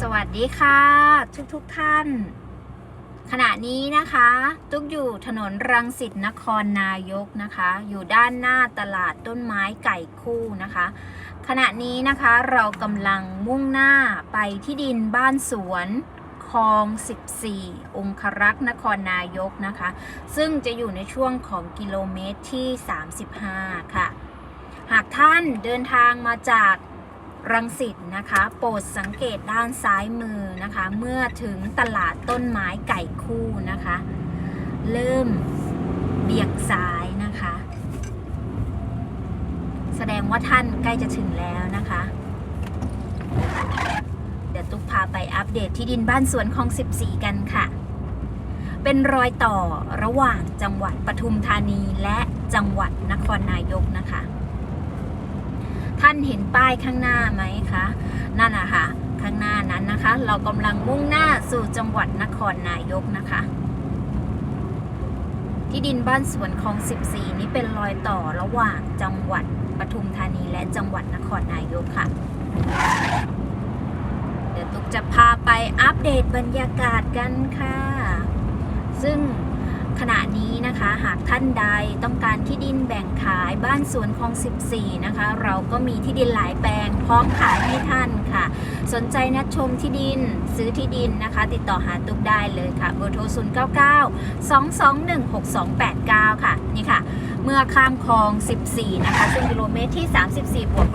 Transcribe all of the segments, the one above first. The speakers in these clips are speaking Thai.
สวัสดีค่ะ ทุกทุกท่าน ขณะนี้นะคะ ตุ๊กอยู่ถนนรังสิตนครนายกนะคะ อยู่ด้านหน้าตลาดต้นไม้ไก่คู่นะคะ ขณะนี้นะคะเรากำลังมุ่งหน้าไปที่ดินบ้านสวนคลอง 14 องครักษ์นครนายกนะคะ ซึ่งจะอยู่ในช่วงของกิโลเมตรที่ 35 ค่ะ หากท่านเดินทางมาจาก รังสิตนะคะ โปรดสังเกตด้านซ้ายมือนะคะ เมื่อถึงตลาดต้นไม้ไก่คู่นะคะ เริ่มเบี่ยงซ้ายนะคะ แสดงว่าท่านใกล้จะถึงแล้วนะคะ เดี๋ยวตุ๊กพาไปอัปเดตที่ดินบ้านสวนของ 14 กันค่ะ เป็นรอยต่อระหว่างจังหวัดปทุมธานีและจังหวัดนครนายกนะคะ ท่านเห็นป้ายข้างหน้าไหมคะ นั่นนะคะข้างหน้านั้นนะคะ เรากำลังมุ่งหน้าสู่จังหวัดนครนายกนะคะ ที่ดินบ้านสวนคลอง 14 นี้เป็นรอยต่อระหว่างจังหวัดปทุมธานีและจังหวัดนครนายกค่ะ เดี๋ยวตุ๊กจะพาไปอัปเดตบรรยากาศกันค่ะ ซึ่ง ขณะนี้นะคะหากท่านใดต้องการที่ดินแบ่งขายบ้านสวนคลอง 14 นะคะ เราก็มีที่ดินหลายแปลง พร้อมขายให้ท่านค่ะ สนใจนัดชมที่ดินซื้อที่ดินนะคะ ติดต่อหาตุกได้เลยค่ะเบอร์โทร 0 9 9 2 2 1 6 2 8 9 ค่ะ นี่ค่ะ เมื่อข้ามคลอง 14 นะคะ ซึ่งกิโลเมตรที่ 34บวก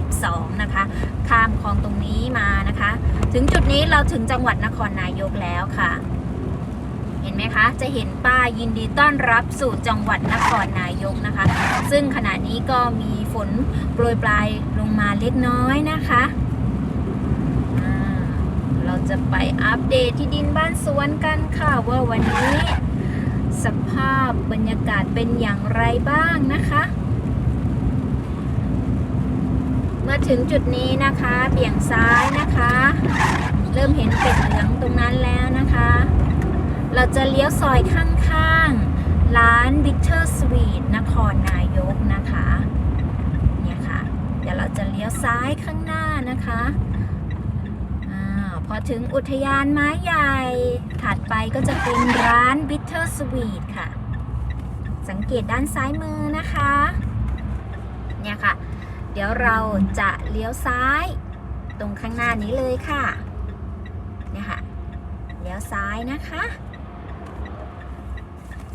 172 นะคะ ข้ามคลองตรงนี้มานะคะ ถึงจุดนี้เราถึงจังหวัดนครนายกแล้วค่ะ เห็นไหมคะ จะเห็นป้ายยินดีต้อนรับสู่จังหวัดนครนายกนะคะ ซึ่งขณะนี้ก็มีฝนโปรยปลายลงมาเล็กน้อยนะคะเราจะไปอัปเดตที่ดินบ้านสวนกันค่ะว่าวันนี้ สภาพบรรยากาศเป็นอย่างไรบ้างนะคะเมื่อถึงจุดนี้นะคะ เบี่ยงซ้ายนะคะ เริ่มเห็นเป็ดเหลืองตรงนั้นแล้วนะคะ เราจะเลี้ยวซอยข้างๆ ร้าน Bitter Sweet นครนายกนะคะเนี่ยค่ะ เดี๋ยวเราจะเลี้ยวซ้ายข้างหน้านะคะอาพอถึงอุทยานไม้ใหญ่ ถัดไปก็จะเป็นร้าน Bitter Sweet ค่ะ สังเกตด้านซ้ายมือนะคะ เนี่ยค่ะ เดี๋ยวเราจะเลี้ยวซ้ายตรงข้างหน้านี้เลยค่ะ เนี่ยค่ะ เลี้ยวซ้ายนะคะ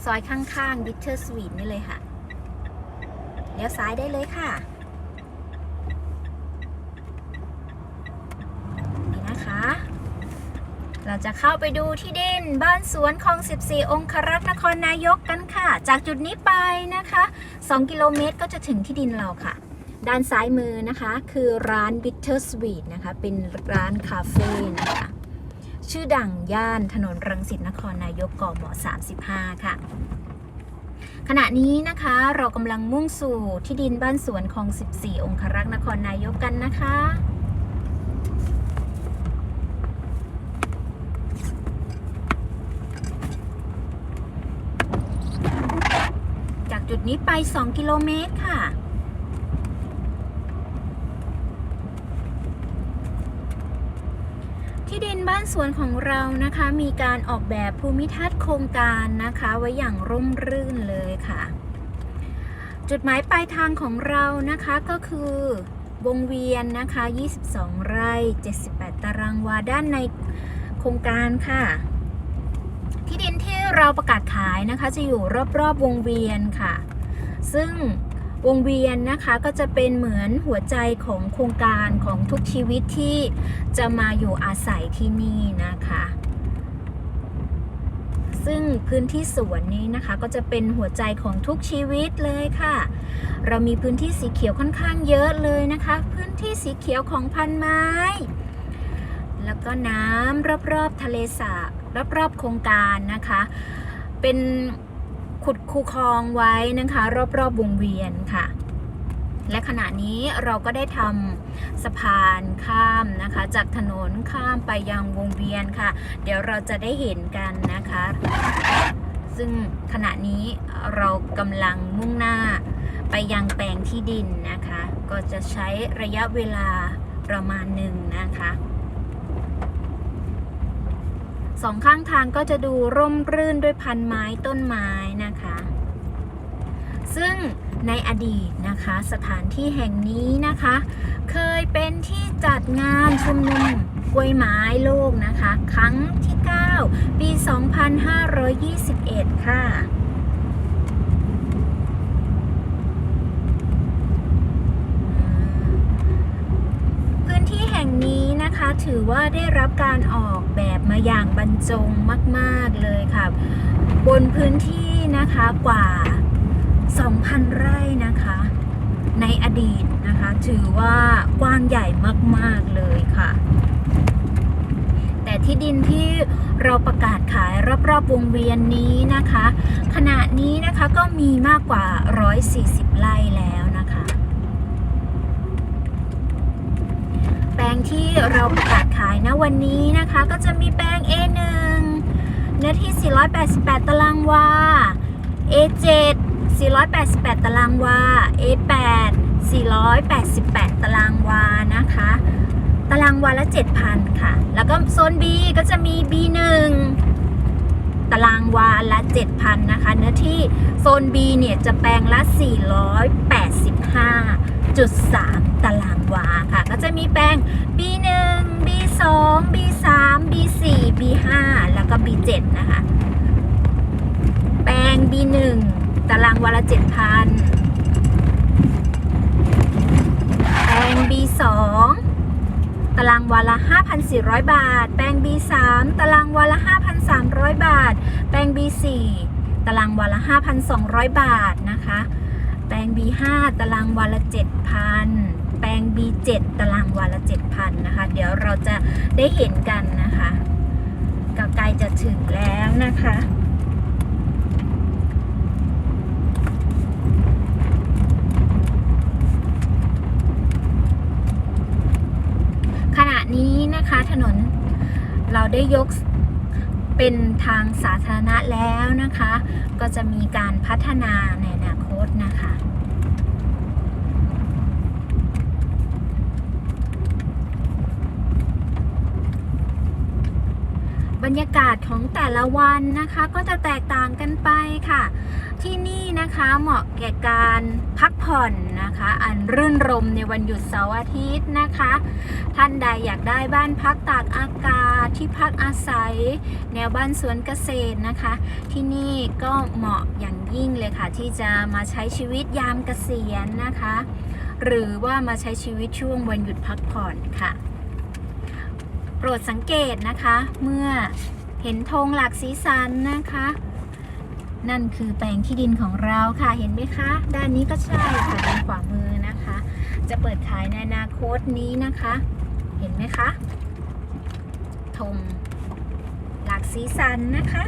ซอยข้างๆ Bitter Sweet นี่เลยค่ะ เลี้ยวซ้ายได้เลยค่ะ นี่นะคะ เราจะเข้าไปดูที่ดินบ้านสวนคลอง 14 องครักษ์นครนายกกันค่ะ จากจุดนี้ไปนะคะ 2 กิโลเมตรก็จะถึงที่ดินเราค่ะด้านซ้ายมือนะคะ คือร้าน Bitter Sweet นะคะ เป็นร้านคาเฟ่นะคะ ชื่อดังย่านถนนรังสิตนครนายกกม35 ค่ะ ขณะนี้นะคะเรากำลังมุ่งสู่ที่ดินบ้านสวนของ 14 องครักษ์นครนายกกันนะคะจากจุดนี้ไป 2 กิโลเมตรค่ะ ที่ดินบ้าน สวนของเรานะคะมีการออกแบบภูมิทัศน์โครงการนะคะไว้อย่างร่มรื่นเลยค่ะ จุดหมายปลายทางของเรานะคะก็คือวงเวียนนะคะ 22 ไร่ 78 ตารางวาด้านในโครงการค่ะ ที่ดินที่เราประกาศขายนะคะจะอยู่รอบๆวงเวียนค่ะ ซึ่ง วงเวียนนะคะก็จะเป็นเหมือนหัวใจของโครงการของทุกชีวิตที่จะมาอยู่อาศัยที่นี่นะคะ ซึ่งพื้นที่สวนนี้นะคะก็จะเป็นหัวใจของทุกชีวิตเลยค่ะ เรามีพื้นที่สีเขียวค่อนข้างเยอะเลยนะคะ พื้นที่สีเขียวของพันไม้ แล้วก็น้ำรอบๆทะเลสาบรอบๆโครงการนะคะ เป็น ขุดคูคลองไว้นะคะ รอบๆวงเวียนค่ะ และขณะนี้เราก็ได้ทำสะพานข้ามนะคะ จากถนนข้ามไปยังวงเวียนค่ะ เดี๋ยวเราจะได้เห็นกันนะคะ ซึ่งขณะนี้เรากำลังมุ่งหน้าไปยังแปลงที่ดินนะคะ ก็จะใช้ระยะเวลาประมาณหนึ่งนะคะ สองข้างทางก็จะดูร่มรื่นด้วยพันไม้ต้นไม้นะคะ ซึ่งในอดีตนะคะ สถานที่แห่งนี้นะคะ เคยเป็นที่จัดงานชุมนุมกล้วยไม้โลกนะคะ ครั้งที่ 9 ปี 2521 ค่ะพื้นที่แห่งนี้นะคะถือว่าได้รับการออกแบบ มาอย่างบรรจงมาก ๆ เลยค่ะ บนพื้นที่นะคะกว่า 2,000 ไร่นะคะ ในอดีตนะคะ ถือว่ากว้างใหญ่มาก ๆ เลยค่ะ แต่ที่ดินที่เราประกาศขายรอบๆวงเวียนนี้นะคะ ขณะนี้นะคะก็มีมากกว่า 140 ไร่แล้วนะคะ แปลง ที่เราประกาศขายนะวันนี้นะคะ ก็จะมีแปลง A1 เนื้อที่ 488 ตารางวา A7 488 ตารางวา A8 488 ตารางวานะคะ ตารางวาละ 7,000 ค่ะ แล้วก็โซน B ก็จะมี B1 ตารางวาละ 7,000 นะคะ เนื้อที่โซน B เนี่ยจะแปลงละ 485 485.3ตารางวาค่ะ ก็จะมีแปลง B1 B2 B3 B4 B5 แล้วก็ B7 นะคะ แปลง B1 ตารางวาละ 7,000 แปลง B2 ตารางวาละ 5,400 บาท แปลง B3 ตารางวาละ 5,300 บาท แปลง B4 ตารางวาละ 5,200 บาทนะคะ ง B5 ตารางวาละ 7,000 แปลง B7 ตารางวาละ 7,000 นะคะ เดี๋ยวเราจะได้เห็นกันนะคะก็ใกล้จะถึงแล้วนะคะขณะนี้นะคะถนนเราได้ยกเป็นทางสาธารณะแล้วนะคะ ก็จะมีการพัฒนาในอนาค ถนะคะ รยากาศของแต่ละวันนะคะก็จะแตกต่างกันไปค่ะ ที่นี่นะคะเหมาะแก่การพักผ่อนนะคะ อันรื่นรมในวันหยุดเสาร์อาทิตย์นะคะ ท่านใดอยากได้บ้านพักตากอากาศที่พักอาศัย แนวบ้านสวนเกษตรนะคะ ที่นี่ก็เหมาะอย่างยิ่งเลยค่ะ ที่จะมาใช้ชีวิตยามเกษียณนะคะ หรือว่ามาใช้ชีวิตช่วงวันหยุดพักผ่อนค่ะ โปรดสังเกตนะคะ เมื่อเห็นธงหลักสีสันนะคะ นั่นคือแปลงที่ดินของเราค่ะเห็นไหมคะ ด้านนี้ก็ใช่ค่ะด้านขวามือนะคะ จะเปิดขายในอนาคตนี้นะคะ เห็นไหมคะธงหลักสีสันนะคะ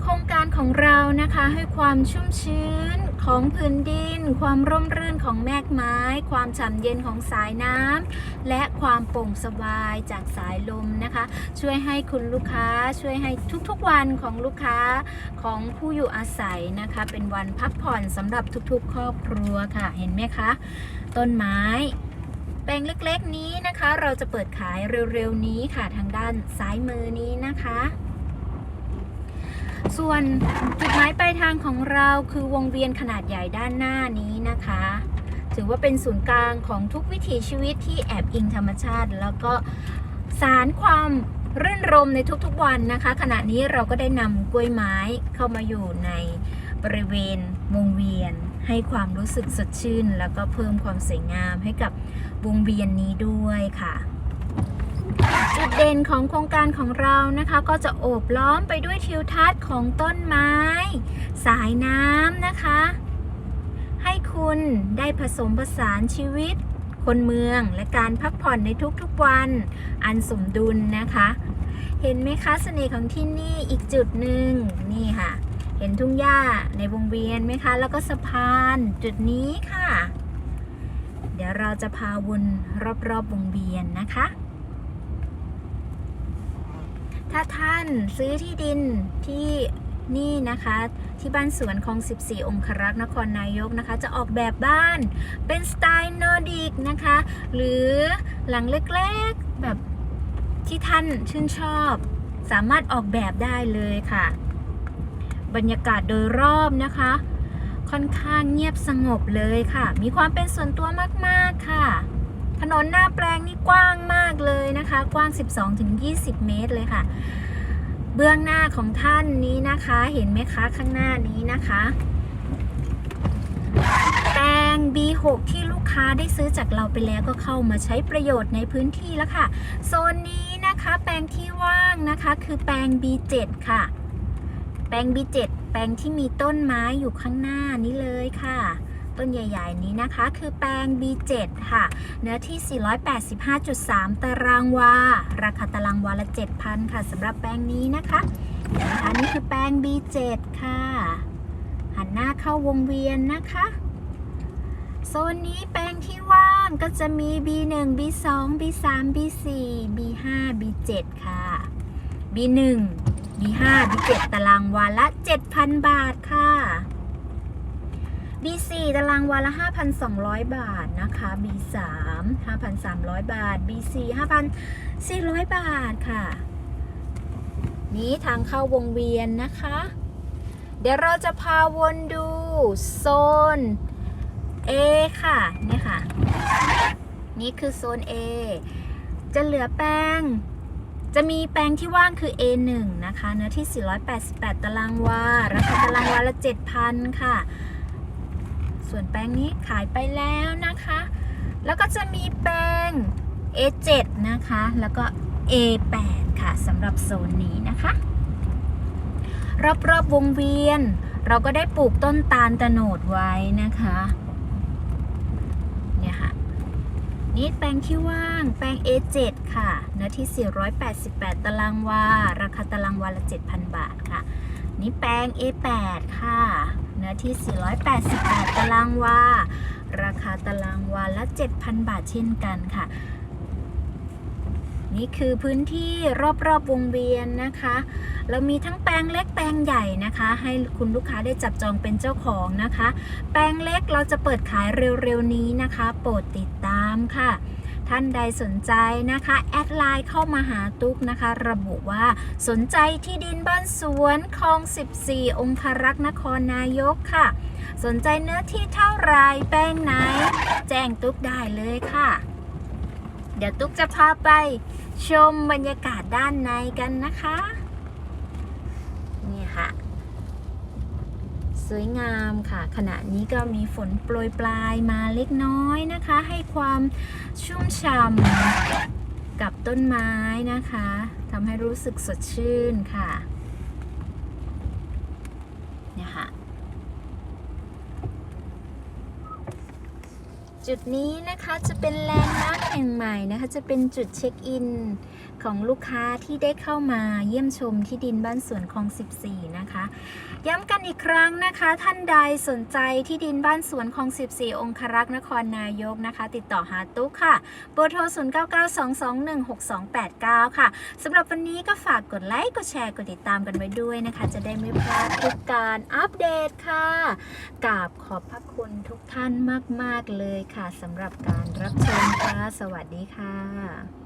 โครงการของเรานะคะให้ความชุ่มชื้น ของพื้นดิน ความร่มรื่นของแมกไม้ ความฉ่ำเย็นของสายน้ำและความโปร่งสบายจากสายลมนะคะ ช่วยให้คุณลูกค้าช่วยให้ทุกๆวันของลูกค้าของผู้อยู่อาศัยนะคะ เป็นวันพักผ่อนสำหรับทุกๆ ครอบครัวค่ะ เห็นไหมคะ ต้นไม้แปลงเล็กๆนี้นะคะ เราจะเปิดขายเร็วๆนี้ค่ะทางด้านซ้ายมือนี้นะคะ ส่วนจุดหมายปลายทางของเราคือวงเวียนขนาดใหญ่ด้านหน้านี้นะคะ ถือว่าเป็นศูนย์กลางของทุกวิถีชีวิตที่แอบอิงธรรมชาติ แล้วก็สารความรื่นรมในทุกๆวันนะคะ ขณะนี้เราก็ได้นำกล้วยไม้เข้ามาอยู่ในบริเวณวงเวียน ให้ความรู้สึกสดชื่น แล้วก็เพิ่มความสวยงามให้กับวงเวียนนี้ด้วยค่ะ จุดเด่นของโครงการของเรานะคะก็จะโอบล้อมไปด้วยทิวทัศน์ของต้นไม้ สายน้ำนะคะ ให้คุณได้ผสมผสานชีวิต คนเมืองและการพักผ่อนในทุกๆวัน อันสมดุลนะคะ เห็นไหมคะเสน่ห์ของที่นี่อีกจุดหนึ่งนี่ค่ะ เห็นทุ่งหญ้าในวงเวียนไหมคะ แล้วก็สะพานจุดนี้ค่ะ เดี๋ยวเราจะพาวนรอบๆวงเวียนนะคะ ถ้าท่านซื้อที่ดินที่นี่นะคะ ที่บ้านสวนของ 14 องครักษ์นครนายกนะคะ จะออกแบบบ้านเป็นสไตล์นอร์ดิกนะคะ หรือหลังเล็กๆแบบที่ท่านชื่นชอบ สามารถออกแบบได้เลยค่ะ บรรยากาศโดยรอบนะคะ ค่อนข้างเงียบสงบเลยค่ะ มีความเป็นส่วนตัวมากๆค่ะ ถนนหน้าแปลงนี่กว้างมากเลยนะคะ กว้าง 12-20 เมตรเลยค่ะ เบื้องหน้าของท่านนี้นะคะ เห็นไหมคะข้างหน้านี้นะคะ แปลง B6 ที่ลูกค้าได้ซื้อจากเราไปแล้วก็เข้ามาใช้ประโยชน์ในพื้นที่แล้วค่ะ โซนนี้นะคะ แปลงที่ว่างนะคะ คือแปลง B7 ค่ะ แปลง B7 แปลงที่มีต้นไม้อยู่ข้างหน้านี้เลยค่ะ ต้นใหญ่ ๆ นี้นะคะ คือแปลง B7 ค่ะ เนื้อที่ 485.3 ตารางวา ราคาตารางวาละ 7,000 ค่ะสำหรับแปลงนี้นะคะนะคะนี่คือแปลง B7 ค่ะ หันหน้าเข้าวงเวียนนะคะโซนนี้แปลงที่ว่างก็จะมี B1 B2 B3 B4 B5 B7 ค่ะ B1 B5 B7 ตารางวาละ 7,000 บาทค่ะ B4 ตารางวาละ 5,200 บาทนะคะ B3 5,300 บาท B4 5,400 บาทค่ะ นี้ทางเข้าวงเวียนนะคะ เดี๋ยวเราจะพาวนดูโซน A ค่ะ นี่ค่ะ นี่คือโซน A จะเหลือแป้งจะมีแปลงที่ว่างคือ A1 นะคะ เนื้อที่ 488 ตารางวา ราคาตารางวาละ 7,000 ค่ะ ส่วนแปลงนี้ขายไปแล้วนะคะ แล้วก็จะมีแปลง A7 นะคะ แล้วก็ A8 ค่ะสำหรับโซนนี้นะคะ รอบๆวงเวียน เราก็ได้ปลูกต้นตาลตะโนดไว้นะคะเนี่ยค่ะนี่แปลงที่ว่างแปลง A7 ค่ะเนื้อที่ 488 ตารางวา ราคาตารางวาละ 7,000 บาทค่ะ นี่แปลง A8 ค่ะ เนื้อที่ 488 ตารางวา ราคาตารางวาละ 7,000 บาทเช่นกันค่ะ นี่คือพื้นที่รอบๆวงเวียนนะคะ เรามีทั้งแปลงเล็กแปลงใหญ่นะคะ ให้คุณลูกค้าได้จับจองเป็นเจ้าของนะคะ แปลงเล็กเราจะเปิดขายเร็วๆนี้นะคะ โปรดติดตามค่ะ ท่านใดสนใจนะคะแอดไลน์เข้ามาหาตุ๊กนะคะ ระบุว่าสนใจที่ดินบ้านสวนคลอง 14 องคารักษ์นครนายกค่ะ สนใจเนื้อที่เท่าไรแป้งไหน แจ้งตุ๊กได้เลยค่ะ เดี๋ยวตุ๊กจะพาไปชมบรรยากาศด้านในกันนะคะ นี่ค่ะ สวยงามค่ะ ขณะนี้ก็มีฝนโปรยปลายมาเล็กน้อยนะคะ ให้ความชุ่มฉ่ำกับต้นไม้นะคะทำให้รู้สึกสดชื่นค่ะเนี่ยค่ะจุดนี้นะคะจะเป็นแลนด์มาร์คแห่งใหม่นะคะ จะเป็นจุดเช็คอิน ของลูกค้าที่ได้เข้ามาเยี่ยมชมที่ดินบ้านสวนคลอง 14 นะคะ ย้ำกันอีกครั้งนะคะ ท่านใดสนใจที่ดินบ้านสวนคลอง 14 องครักษ์นครนายกนะคะ ติดต่อหาตุ๊กค่ะเบอร์โทร 0992216289 ค่ะสำหรับวันนี้ก็ฝากกดไลค์กดแชร์กดติดตามกันไว้ด้วยนะคะ จะได้ไม่พลาดทุกการอัปเดตค่ะกราบขอบพระคุณทุกท่านมาก ๆ เลยค่ะสำหรับการรับชมค่ะ สวัสดีค่ะ